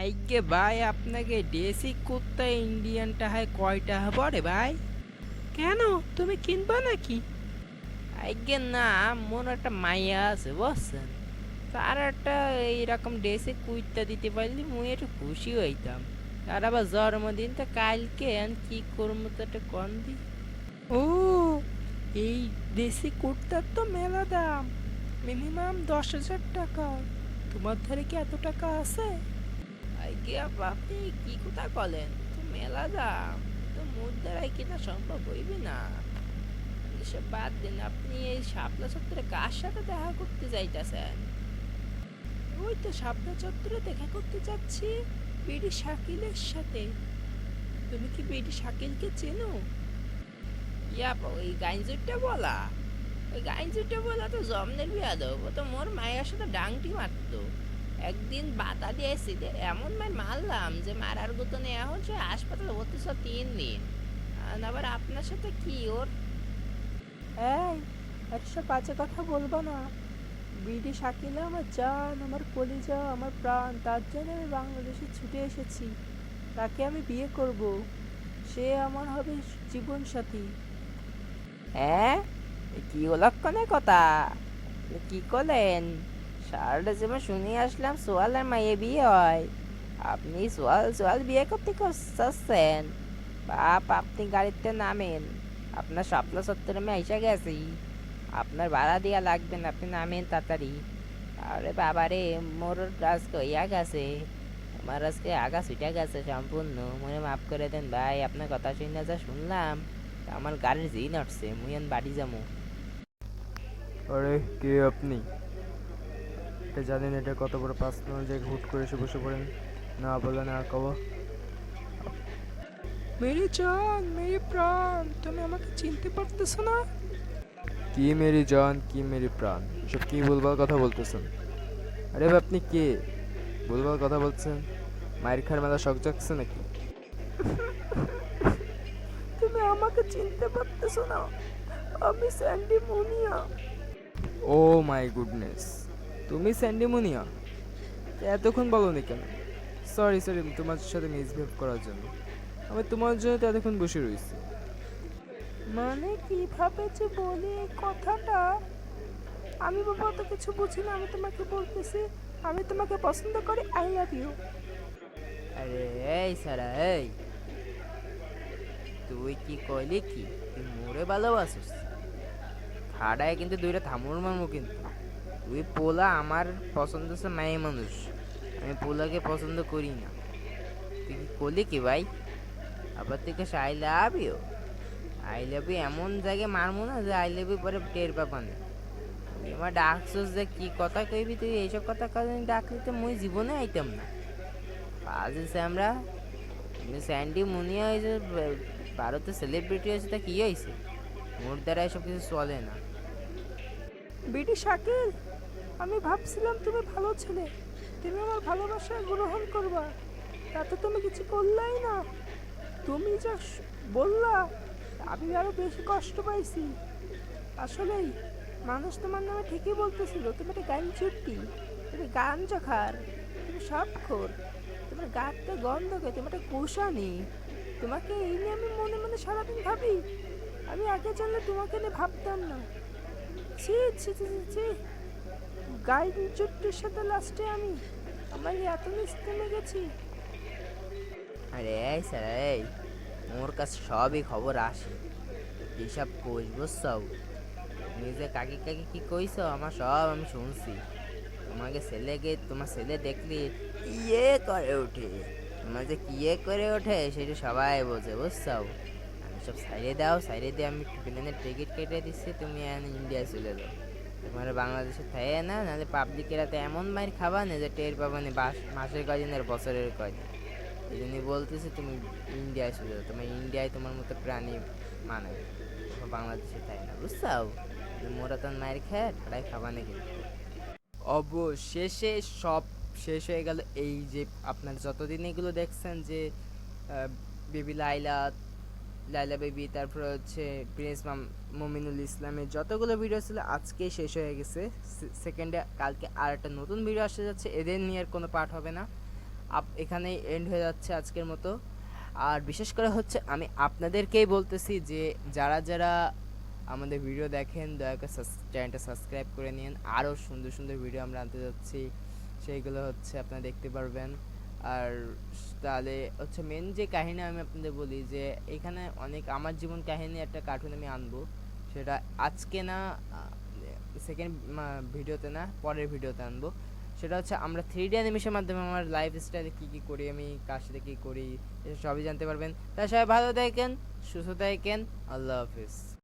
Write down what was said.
আইগে ভাই আপনাকে দেশি কুত্তা ইন্ডিয়ানটা হয় কয়টা পড়ে ভাই? কেন? তুমি কিনবা নাকি? আইগে না মন একটা মাইয়া আছে বুঝছেন? তার একটা এইরকম ড্রেসে কুইত্তা দিতে পারলে মুই একটু খুশি হইতাম। তার আবার জন্মদিন তো কালকে আর কি করব তো একটা কন দি? ও এই দেশি কুর্তার তো মেলা দাম। মিনিমাম দশ হাজার টাকা। তোমার ধারে কি এত টাকা আছে? আপনি কি কথা বলেন? তো মেলা দাম। তো মোর দ্বারাই কিনা সম্ভব হইবে না? এসব বাদ দিন, আপনি এই শাপলা চত্বরে কার সাথে দেখা করতে যাইতেছেন? ওই তো শাপলা চত্বরে দেখা করতে যাচ্ছি, বিডি শাকিলের সাথে। তুমি কি বিডি শাকিলকে চেনো? ইয়া ওই গাইনজুরটা বলা? ওই গাইনজুরটা বলা তো জমনের বিয়া দেবো তো মোর মায়ের সাথে ডাংটি মারতো। একদিন বাতা দিয়েছি যে এমন মার মারলাম যে মারার গুতনে এখন সে হাসপাতালে ভর্তি সব তিন দিন। আবার আপনার সাথে কি ওর? এই একটা বাজে কথা বলব না। বিডি শাকিলা আমার জান আমার কলিজা আমার প্রাণ তার জন্য আমি বাংলাদেশে ছুটে এসেছি। তাকে আমি বিয়ে করব। সে আমার হবে জীবন সাথী হ্যাঁ কি অলক্ষণের কথা? কি করলেন? সারাটা যেমন শুনে আসলাম সোয়ালের মাইয়ে বিয়ে হয়। আপনি সোয়াল সোয়াল বিয়ে করতে চাচ্ছেন বাপ, আপনি গাড়িতে নামেন। আপনার স্বপ্ন সত্তর আমি এসে গেছি। আপনার ভাড়া দেওয়া লাগবে না, আপনি নামেন তাড়াতাড়ি। আরে বাবারে, মোর আজকে ইয়া গেছে। আমার আজকে আগা ছুটে গেছে সম্পূর্ণ। মনে মাফ করে দেন ভাই, আপনার কথা শুনে যা শুনলাম, আমার গাড়ির জিন উঠছে মুই বাড়ি যাব আরে, কে আপনি? এটা জানেন এটা কত বড় পার্সোনাল জায়গা হুট করে এসে বসে পড়েন। না বলে না কব। মেরি জান মেরি প্রাণ তুমি আমাকে চিনতে পারতেছো না? কি মেরি জান কি মেরি প্রাণ? এসব কি বলবার কথা বলতেছেন? আরে ভাই আপনি কে? বলবার কথা বলছেন? মায়ের খার মেলা শখ জাগছে নাকি? তুমি আমাকে চিনতে পারতেছো না। আমি Sandy Muniya. O my goodness. তুমি স্যান্ডিমোনিয়া? এতক্ষণ বলনি কেন? সরি সরি তোমার সাথে মিসবিহেভ করার জন্য। আমি তোমার জন্য তো এতক্ষণ বসে রয়েছি। মানে কীভাবে যে বলি এই কথাটা? আমি বাবা তো কিছু বুঝি না আমি তোমাকে বলতেছি আমি তোমাকে পছন্দ করি আই লাভ ইউ আরে এই সারা এই। তুই কি কইলি কি? তুই মোরে ভালোবাসিস? খাড়ায় কিন্তু দুইটা থামুর মারমু কিন্তু। তুই পোলা আমার পছন্দ হচ্ছে মেয়ে মানুষ। আমি পোলাকে পছন্দ করি না। তুই কি কি ভাই? আবার তুই কে I love you I love এমন জায়গায় মারমু না যে আই লাভ পরে টের পাবা না। আমার ডাকছিস যে, কি কথা কইবি তুই? এইসব কথা কাজে ডাকলে তো মুই জীবনে আইতাম না। পাজিস আমরা। স্যান্ডি মুনিয়া হয়েছে ভারতে সেলিব্রিটি হয়েছে তা কি হয়েছে মোর দ্বারা এসব কিছু চলে না। বিডি শাকিল? আমি ভাবছিলাম তুমি ভালো ছেলে। তুমি আমার ভালোবাসা গ্রহণ করবা। তাতে তুমি কিছু করলাই না। তুমি যা বললা আমি আরও বেশি কষ্ট পাইছি। আসলেই মানুষ তোমার নামে ঠিকই বলতেছিল তুমি একটা গান চুট্টি তুমি গান খার তুমি সব তোমার গাছটা গন্ধ কে তুমি একটা কুষানি তোমাকে এই নিয়ে আমি মনে মনে সারাদিন ভাবি। আমি আগে জানলে তোমাকে নিয়ে ভাবতাম না। ছি ছি ছি, ছি। গাইড চুট্টির সাথে লাস্টে আমি। আমার এত নিচ থেমে গেছি। আরে এই স্যার এই, মোর কাছে সবই খবর আসে। এইসব কোষ বুঝছাও নিজে কাকি কাকি কি কইছ, আমার সব আমি শুনছি। তোমাকে ছেলেকে, তোমার ছেলে দেখলি ইয়ে করে ওঠে। তোমার যে কিয়ে করে ওঠে, সেটা সবাই বোঝে বুঝছাও আমি সব সাইডে দাও সাইডে দিয়ে আমি প্লেনের টিকিট কেটে দিচ্ছি, তুমি ইন্ডিয়া চলে যাও। তোমার বাংলাদেশে থাকে না, নাহলে পাবলিকেরা তো এমন মায়ের খাবা না যে টের পাবা না মাসের কদিন আর বছরের কদিন এই জন্যই বলতেছে তুমি ইন্ডিয়ায় চলে যাও, তোমার ইন্ডিয়ায় তোমার মতো প্রাণী মানে বাংলাদেশে থাকে না, বুঝছাও? মোরা তো মায়ের খেয়ে প্রায় খাবা না কিন্তু। অবশেষে সব শেষ হয়ে গেল এই যে আপনার যতদিন এগুলো দেখছেন যে বেবি লাইলা লাইলা বেবি, তারপর হচ্ছে প্রিন্স মাম- মমিনুল ইসলামের যতগুলো ভিডিও ছিল আজকে শেষ হয়ে গেছে। সেকেন্ডে কালকে আর একটা নতুন ভিডিও আসতে যাচ্ছে, এদের নিয়ে আর কোনো পার্ট হবে না। আপ, এখানেই এন্ড হয়ে যাচ্ছে আজকের মতো। আর বিশেষ করে হচ্ছে আমি আপনাদেরকেই বলতেছি যে যারা যারা আমাদের ভিডিও দেখেন, দয়া করে চ্যানেলটা সাবস্ক্রাইব করে নিন আরও সুন্দর সুন্দর ভিডিও আমরা আনতে যাচ্ছি। সেইগুলো হচ্ছে আপনারা দেখতে পারবেন। আর তাহলে হচ্ছে মেন যে কাহিনী আমি আপনাদের বলি যে, এখানে অনেক, আমার জীবন কাহিনী একটা কার্টুন আমি আনব। সেটা আজকে না সেকেন্ড ভিডিওতে না, পরের ভিডিওতে আনব। সেটা হচ্ছে আমরা থ্রি ডি অ্যানিমেশনের মাধ্যমে আমার লাইফ স্টাইলে কী কী করি আমি, কার সাথে কী করি সবই জানতে পারবেন। তা সবাই ভালো থাকেন, সুস্থ থাকেন, আল্লাহ হাফিজ।